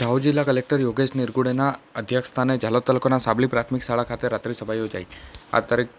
દાહોદ જિલ્લા કલેક્ટર યોગેશ નિરગુડેના અધ્યક્ષસ્થાને ઝાલોદ તાલુકાના સાબલી પ્રાથમિક શાળા ખાતે રાત્રિ સભા યોજાઈ. આ તારીખ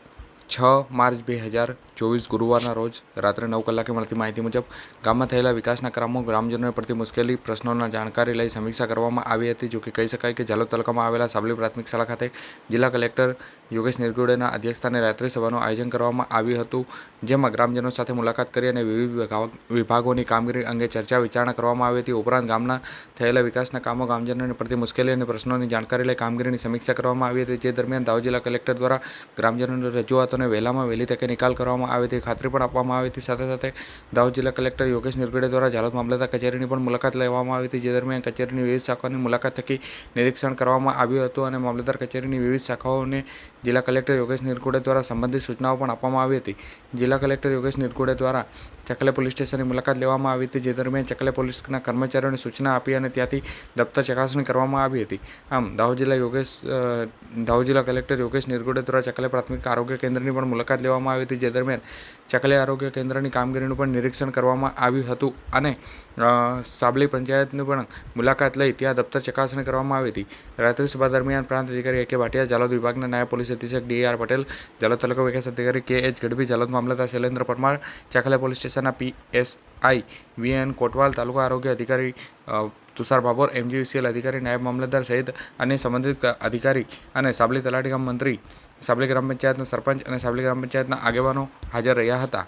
છ માર્ચ બે હજાર ચોવીસ ગુરુવારના રોજ રાત્રે નવ કલાકે મળતી માહિતી મુજબ, ગામમાં થયેલા વિકાસના કામો ગ્રામજનોને પડતી મુશ્કેલી, પ્રશ્નોના જાણકારી લઈ સમીક્ષા કરવામાં આવી હતી. જોકે કહી શકાય કે જાલોદ તાલુકામાં આવેલા સાબલી પ્રાથમિક શાળા ખાતે જિલ્લા કલેક્ટર યોગેશ નિરગુડેના અધ્યક્ષસ્થાને રાત્રિ સભાનું આયોજન કરવામાં આવ્યું હતું, જેમાં ગ્રામજનો સાથે મુલાકાત કરી અને વિવિધ વિભાગોની કામગીરી અંગે ચર્ચા વિચારણા કરવામાં આવી હતી. ઉપરાંત ગામના થયેલા વિકાસના કામો ગ્રામજનોને પડતી મુશ્કેલી અને પ્રશ્નોની જાણકારી લઈ કામગીરીની સમીક્ષા કરવામાં આવી હતી. જે દરમિયાન દાહોદ જિલ્લા કલેક્ટર દ્વારા ગ્રામજનોની રજૂઆતોને વહેલામાં વહેલી તકે નિકાલ કરવામાં આવે તે ખાતરી પણ આપવામાં આવી હતી. સાથે સાથે દાહોદ જિલ્લા કલેક્ટર યોગેશ નિરગુડે દ્વારા ઝાલોદ મામલતદાર કચેરીની પણ મુલાકાત લેવામાં આવી હતી, જે દરમિયાન કચેરીની વિવિધ શાખાઓની મુલાકાત થકી નિરીક્ષણ કરવામાં આવ્યું હતું અને મામલતદાર કચેરીની વિવિધ શાખાઓને જિલ્લા કલેક્ટર યોગેશ નિરગુડે દ્વારા સંબંધિત સૂચનાઓ પણ આપવામાં આવી હતી. જિલ્લા કલેક્ટર યોગેશ નિરગુડે દ્વારા ચકલે પોલીસ સ્ટેશનની મુલાકાત લેવામાં આવી હતી, જે દરમિયાન ચકલે પોલીસના કર્મચારીઓને સૂચના આપી અને ત્યાંથી દફતર ચકાસણી કરવામાં આવી હતી. આમ, દાહોદ જિલ્લા યોગેશ દાહોદ જિલ્લા કલેક્ટર યોગેશ નિરગુડે દ્વારા ચકલે પ્રાથમિક આરોગ્ય કેન્દ્રની પણ મુલાકાત લેવામાં આવી હતી, જે દરમિયાન ચકલે આરોગ્ય કેન્દ્રની કામગીરીનું પણ નિરીક્ષણ કરવામાં આવ્યું હતું અને સાબલી પંચાયતની પણ મુલાકાત લઈ ત્યાં દફતર ચકાસણી કરવામાં આવી હતી. રાત્રિ સભા દરમિયાન પ્રાંત અધિકારી એ કે ભાટિયા, જાલોદ વિભાગના નાયબ પોલીસ અધિક્ષક ડી આર પટેલ, જાલોદ તાલુકા વિકાસ અધિકારી કે એચ ગઢવી, જાલોદ મામલતદાર શૈલેન્દ્ર પરમાર ચાકલે પોલીસ સ્ટેશનના PSI V N Kotwal, taluka આરોગ્ય અધિકારી તુષાર બાબર એમજીવીસીએલ અધિકારી, નાયબ મામલતદાર સહિત અન્ય સંબંધિત અધિકારી અને સાબલી તલાટી ગામ મંત્રી સાબલી ગ્રામ પંચાયતના સરપંચ અને સાબલી ગ્રામ પંચાયતના આગેવાનો હાજર રહ્યા હતા.